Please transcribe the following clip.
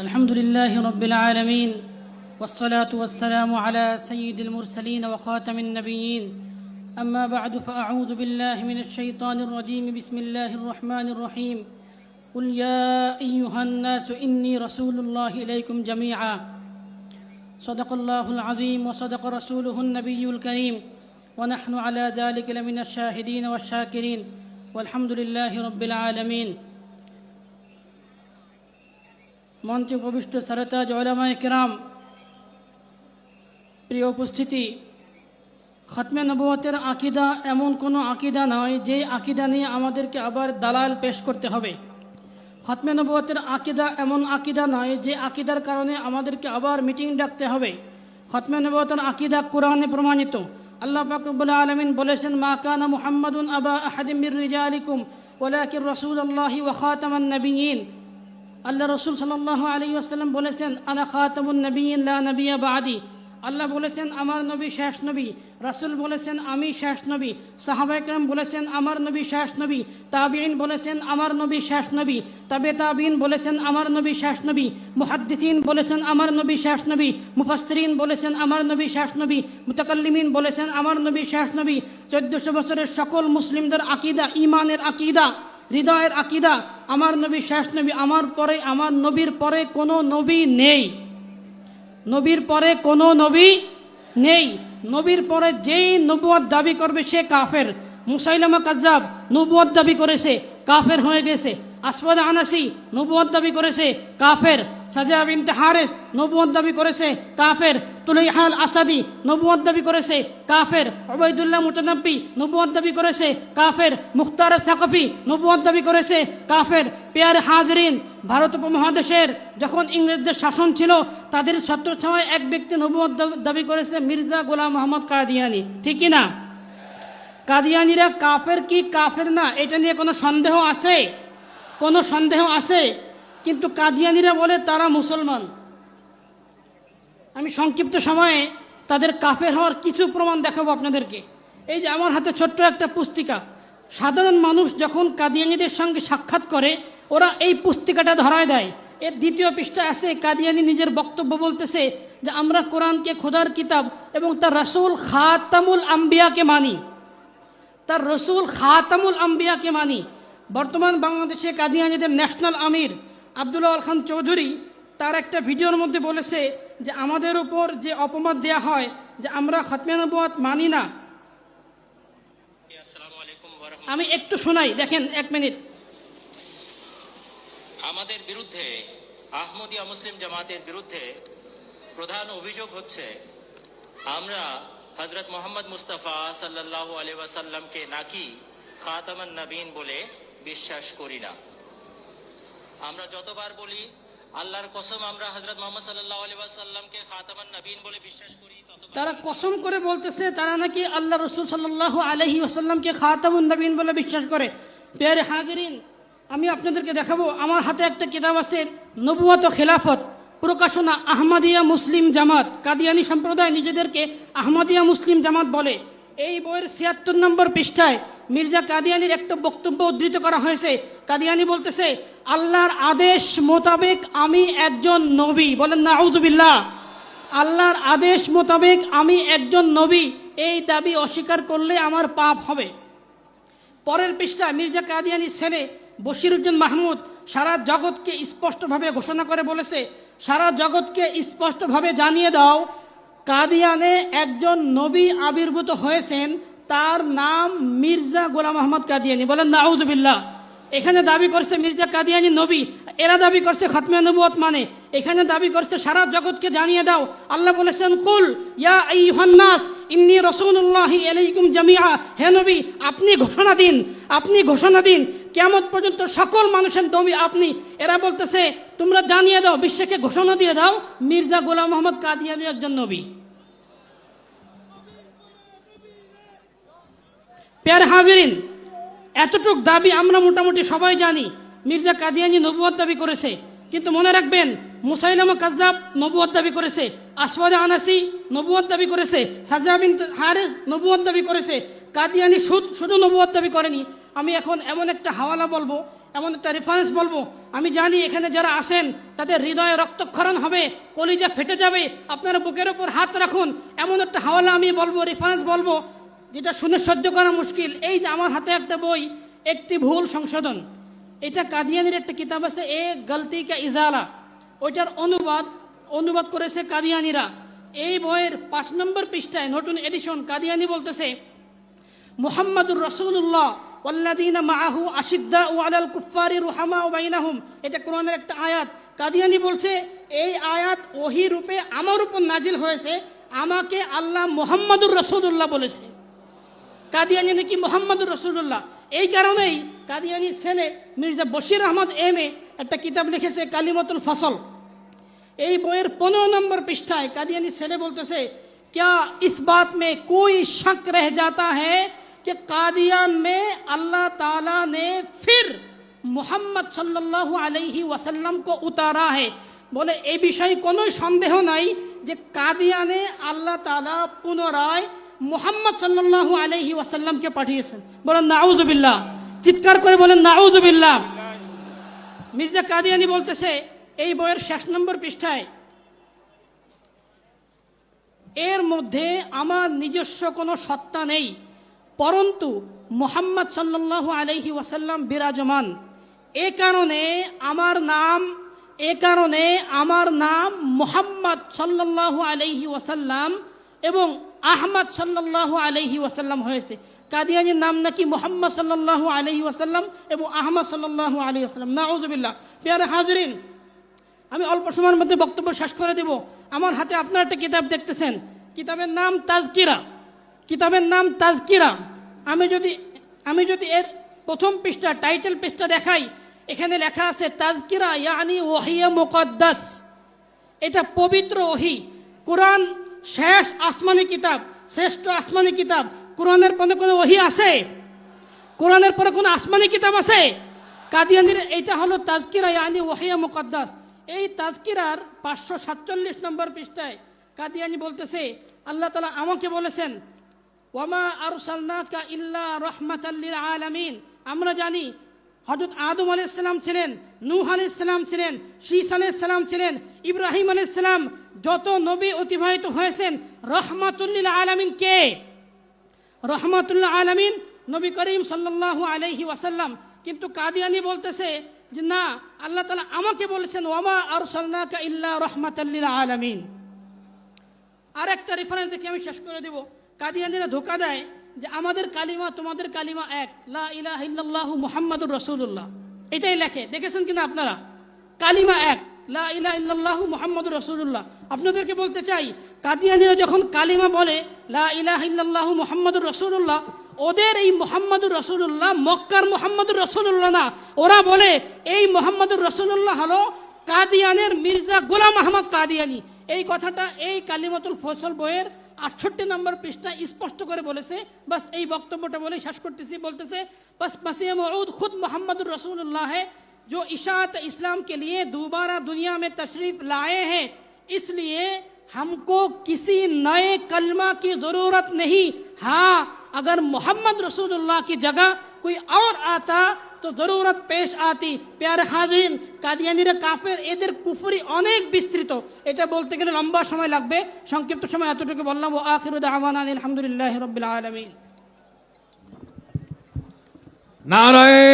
الحمد لله رب العالمين والصلاة والسلام على سيد المرسلين وخاتم النبيين. أما بعد فأعوذ بالله من الشيطان الرجيم. بسم الله الرحمن الرحيم. قل يا أيها الناس إني رسول الله إليكم جميعا. صدق الله العظيم وصدق رسوله النبي الكريم. ونحن على ذلك لمن الشاهدين والشاكرين. والحمد لله رب العالمين. মঞ্চে উপবিষ্ট সারতাজ ওলামায় কেরাম, প্রিয় উপস্থিতি, খতমে নবুয়তের আকিদা এমন কোনো আকিদা নয় যে আকিদা নিয়ে আমাদেরকে আবার দালাল পেশ করতে হবে। খতমে নবুয়তের আকিদা এমন আকিদা নয় যে আকিদার কারণে আমাদেরকে আবার মিটিং ডাকতে হবে। খতমে নবুয়তের আকিদা কোরআনে প্রমাণিত। আল্লাহ ফাকরুবুল্লাহ আলমিন বলেছেন, মা কানা মুহাম্মাদুন আবা আহাদিমির রিজালিকুম ওলাকির রসুল আল্লাহি ওয়াখাতামান নবীন আল্লাহ রসুল সাল্লাহ আলী আসাল্লাম বলেছেন আনা খাতামুন নবীন নবিয়া বাদি। আল্লাহ বলেছেন, আমার নবী শেষ নবী। রাসুল বলেছেন, আমি শেষ নবী। সাহাবাইকরাম বলেছেন, আমার নবী শেষ নবী। তাবিন বলেছেন, আমার নবী শেষ নবী। তাবে তাবিন বলেছেন, আমার নবী শেষ নবী। মুহাদ্দিসিন বলেছেন, আমার নবী শেষ নবী। মুফাসরিন বলেছেন, আমার নবী শেষ নবী। মুতাকাল্লিমিন বলেছেন, আমার নবী শেষ নবী। চোদ্দশো বছরের সকল মুসলিমদের আকিদা ইমানের আকিদা হৃদয়ের আকিদা, আমার নবী শেষ নবী, আমার পরে, আমার নবীর পরে কোনো নবী নেই। নবীর পরে কোনো নবী নেই। নবীর পরে যেই নবুয়াদ দাবি করবে সে কাফের। মুসাইলামা কাজাব নবুয়াদ দাবি করেছে, কাফের হয়ে গেছে। আসফাদ আনাসি নবুয়াদ দাবি করেছে, কাফের। সাজা বিনতে হারেস নবুয়াদ দাবি করেছে, কাফের। তুলাইহাল আসাদি নবুয়াদ দাবি করেছে, কাফের। ওবায়দুল্লাহ মুতানাব্বি নবুয়াদ দাবি করেছে, কাফের। মুখতার সাকফি নবুয়াদ দাবি করেছে, কাফের। পেয়ার হাজরিন ভারত উপমহাদেশের যখন ইংরেজদের শাসন ছিল, তাদের ছত্র ছাওয়ায় এক ব্যক্তি নবুয়াদ দাবি করেছে, মির্জা গোলাম মোহাম্মদ কাদিয়ানি। ঠিক না? কাদিয়ানিরা কাফের কি কাফের না? এটা নিয়ে কোনো সন্দেহ আছে? কোনো সন্দেহ আছে কিন্তু কাদিয়ানিরা বলে তারা মুসলমান। আমি সংক্ষিপ্ত সময়ে তাদের কাফের হওয়ার কিছু প্রমাণ দেখাবো আপনাদেরকে। এই যে আমার হাতে ছোট্ট একটা পুস্তিকা। সাধারণ মানুষ যখন কাদিয়ানিদের সঙ্গে সাক্ষাৎ করে, ওরা এই পুস্তিকাটা ধরায় দেয়। এর দ্বিতীয় পৃষ্ঠা আছে, কাদিয়ানি নিজের বক্তব্য বলতেছে যে, আমরা কোরআনকে খোদার কিতাব এবং তার রাসুল খাতামুল আম্বিয়াকে মানি। তার রসুল খাতামুল আম্বিয়াকে মানি। বর্তমান বাংলাদেশে কাদিয়ানিদের ন্যাশনাল আমির আবদুল্লাহ আল খান চৌধুরী তার একটা ভিডিওর মধ্যে বলেছে যে আমাদের উপর যে অপমান দেয়া হয় যে আমরা খতমিয়ানবাদ মানি না। আমি একটু শোনাই, দেখেন এক মিনিট আমাদের বিরুদ্ধে, আহমদিয়া মুসলিম জামাতের বিরুদ্ধে প্রধান অভিযোগ হচ্ছে, আমরা হজরত মোহাম্মদ মুস্তাফা সাল্লাল্লাহু আলাইহি ওয়াসাল্লামকে নাকি খাতামান নবীন বলে বিশ্বাস করি না। আমরা যতবার বলি, আল্লাহর কসম আমরা হজরত মোহাম্মদ আলাইহি ওয়াসাল্লামকে খাতামান নবীন বলে বিশ্বাস করি তারা কসম করে বলতেছে, তারা নাকি আল্লাহ রসুল সাল্লাহ আলহি আসাল্লামকে খাতামুন নবীন বলে বিশ্বাস করে। পেয়ারে হাজরিন, আমি আপনাদেরকে দেখাবো, আমার হাতে একটা কিতাব আছে নবুয়াত খেলাফত, প্রকাশনা আহমদিয়া মুসলিম জামাত, কাদিয়ানি সম্প্রদায় নিজেদেরকে আহমদিয়া মুসলিম জামাত বলে। এই বইয়ের ছিয়াত্তর নম্বর পৃষ্ঠায় মির্জা কাদিয়ানির একটা বক্তব্য উদ্ধৃত করা হয়েছে। কাদিয়ানি বলতেছে, আল্লাহর আদেশ মোতাবেক আমি একজন নবী। বলেন না আউজুবিল্লাহ আল্লাহর আদেশ মোতাবেক আমি একজন নবী, এই দাবি অস্বীকার করলে আমার পাপ হবে। পরের পৃষ্ঠা মির্জা কাদিয়ানি ছেলে বশিরুদ্দিন মাহমুদ সারা জগৎকে স্পষ্টভাবে ঘোষণা করে বলেছে, সারা জগৎকে স্পষ্টভাবে জানিয়ে দাও কাদিয়ানে একজন নবী আবির্ভূত হয়েছেন, তার নাম মির্জা গোলাম আহমদ কাদিয়ানি। বলেন, নাউজুবিল্লাহ। এখানে দাবি করছে মির্জা কাদিয়ানি নবী, এরা দাবি করছে খতমে নবুয়ত মানে। এখানে দাবি করছে, সারা জগৎকে জানিয়ে দাও। আল্লাহ বলেছেন, কুল, ইয়া ইন্নী রাসূলুল্লাহি আলাইকুম জামিআ। হে নবী, আপনি ঘোষণা দিন, আপনি ঘোষণা দিন। কেমন পর্যন্ত সকল মানুষের নবী আপনি। এরা বলতেছে, তোমরা জানিয়ে দাও, বিশ্বকে ঘোষণা দিয়ে দাও, মির্জা গোলাম মোহাম্মদ কাদিয়ানি একজন নবী। পেয়ার হাজিরিন, এতটুক দাবি আমরা মোটামুটি সবাই জানি। মির্জা কাদিয়ানি নবুয়াদ দাবি করেছে। কিন্তু মনে রাখবেন, মুসাইলামা কাজ্জাব নবুয়াদ দাবি করেছে। আসওয়াদ আনাসি নবুয়াদ দাবি করেছে। সাজা বিন হারেস নবুয়াদ দাবি করেছে। কাদিয়ানি শুধু শুধু নবুয়াদ দাবি করেনি। আমি এখন এমন একটা হাওয়ালা বলব, এমন একটা রেফারেন্স বলব। আমি জানি এখানে যারা আসেন তাদের হৃদয়ে রক্তক্ষরণ হবে, কলিজা ফেটে যাবে, আপনারা বুকের ওপর হাত রাখুন। এমন একটা হাওয়ালা আমি বলব রেফারেন্স বলব, যেটা শুনে সহ্য করা মুশকিল। এই যে আমার হাতে একটা বই, একটি ভুল সংশোধন। এটা কাদিয়ানির একটা কিতাব আছে, এ গলতি কা ইজালা। ওইটার অনুবাদ অনুবাদ করেছে কাদিয়ানিরা। এই বইয়ের পাঁচ নম্বর পৃষ্ঠায় নতুন এডিশন কাদিয়ানি বলতেছে, মুহাম্মাদুর রসুল্লাহ ওয়াল্লাদিনা মাআহু আশিদ্দা ও আলাল কুফারি রুহামা ও বাইনাহুম এটা কোরআনের একটা আয়াত কাদিয়ানি বলছে এই আয়াত ওহি রূপে আমার উপর নাজিল হয়েছে আমাকে আল্লাহ মুহাম্মাদুর রসুল্লাহ বলেছে কাদিয়ানি নাকি মোহাম্মদুর রসুল্লাহ এই কারণেই কাদিয়ানির ছেলে মির্জা বশির আহমদ এম এ একটা কিতাব লিখেছে কালিমতুল ফসল এই বইয়ের পনেরো নম্বর পৃষ্ঠায় কাদিয়ানি ছেলে বলতেছে क्या इस बात में कोई शक रह जाता है कि कादियान में अल्लाह ताला ने फिर মোহাম্মদ সাল্লাল্লাহু আলাইহি ওয়াসাল্লাম কো উতারা হে বলে এই বিষয়ে কোনো সন্দেহ নাই যে কাদিয়ানে আল্লাহ তাআলা পুনরায় মোহাম্মদ সাল্লাল্লাহু আলাইহি ওয়াসাল্লামকে পাঠিয়েছেন বলেন নাউজুবিল্লাহ চিৎকার করে বলেন নাউজুবিল্লাহ মির্জা কাদিয়ানি বলতেছে এই বইয়ের শেষ নম্বর পৃষ্ঠায় এর মধ্যে আমার নিজস্ব কোনো সত্তা নেই পরন্তু মোহাম্মদ সাল্লাল্লাহু আলাইহি ওয়াসাল্লাম বিরাজমান। এ কারণে আমার নাম, এ কারণে আমার নাম মোহাম্মদ সাল্লাল্লাহু আলাইহি ওয়াসাল্লাম এবং আহমদ সাল্লাল্লাহু আলাইহি ওয়াসাল্লাম হয়েছে। কাদিয়ানির নাম নাকি মোহাম্মদ সাল্লাল্লাহু আলাইহি ওয়াসাল্লাম এবং আহমদ সাল্লাল্লাহু আলাইহি ওয়াসাল্লাম। নাউজুবিল্লাহ। পেয়ারে হাজরিন, আমি অল্প সময়ের মধ্যে বক্তব্য শেষ করে দেব। আমার হাতে আপনার একটা কিতাব দেখতেছেন। কিতাবের নাম তাজকিরা। কিতাবের নাম তাজকিরা। আমি যদি আমি যদি এর প্রথম পৃষ্ঠা টাইটেল পৃষ্ঠা দেখাই, এখানে লেখা আছে, তাজকিরা ইয়ানি ওহিয়া মুকদ্দাস। এটা পবিত্র ওহি। কোরআন শেষ আসমানি কিতাব, শ্রেষ্ঠ আসমানি কিতাব। কোরআনের পরে কোনো ওহি আছে? কোরআনের পরে কোনো আসমানি কিতাব আছে? কাদিয়ানির এইটা হলো তাজকিরা ইয়ানি ওহিয়া মুকদ্দাস। এই তাজকিরার পাঁচশো সাতচল্লিশ নম্বর পৃষ্ঠায় কাদিয়ানি বলতেছে, আল্লাহ তালা আমাকে বলেছেন আমরা জানি হজরত আদম আলাইসাল্লাম ছিলেন, নূহ আলাইসাল্লাম ছিলেন শীস আলাইসাল্লাম ছিলেন, ইব্রাহিম আলাইসাল্লাম যত নবী অতিবাহিত হয়েছেন রহমাতুল্লিল আলামিন কে? রহমাতুল্লাহ আলমিন নবী করিম সাল্লাল্লাহু আলাইহি ওয়াসাল্লাম। কিন্তু কাদিয়ানি বলতেছে যে, না, আল্লাহ তালা আমাকে বলেছেন, ওয়ামা আর সাল্লাকা ইল্লা রহমাতাল্লিল আলামিন। আর একটা রেফারেন্স দেখে, আমি শেষ করে দেব। কাদিয়ানিরা ধোকা দেয় যে আমাদের কালিমা তোমাদের কালিমা এক। লা ইলাহা মুহাম্মাদুর রাসূলুল্লাহ। এটাই লেখে। দেখেছেন কিনা আপনারা? কালিমা এক। লা ইলাহা ইল্লাল্লাহু মুহাম্মাদুর রাসূলুল্লাহ। আপনাদেরকে বলতে চাই, কাদিয়ানিরা যখন কালিমা বলে, লা ইলাহা ইল্লাল্লাহু মুহাম্মাদুর রাসূলুল্লাহ, ওদের এই মোহাম্মদুর রসুল্লাহ মক্কার মোহাম্মদুর রসুল্লাহ না। ওরা বলে, এই মোহাম্মদুর রসুল্লাহ হলো কাদিয়ানের মির্জা গোলাম আহমদ কাদিয়ানি। এই কথাটা এই কালিমাতুল ফসল বইয়ের আটষট্টি নম্বর পৃষ্ঠা স্পষ্ট করে বলেছে বাস এই বক্তব্যটা বলে শেষ করতেছি বলতেছে বাস মাসিয়া মউদ খুদ মোহাম্মদুর রসুল্লাহ है जो इशात इस्लाम के लिए दोबारा दुनिया में तशरीफ लाए हैं इसलिए हमको किसी नए कलमा की जरूरत नहीं हाँ अगर मोहम्मद रसूलुल्लाह की जगह कोई और आता তো জরুরত পেশ আতি, পেয়ার হাজিন, কাদিয়ানিরা কাফের, এদের কুফুরি অনেক বিস্তৃত। এটা বলতে গেলে লম্বা সময় লাগবে, সংক্ষিপ্ত সময় এতটুকু বললাম ও আখিরুদ আহমান আলহামদুলিল্লাহ রবিল আলমিন। নারায়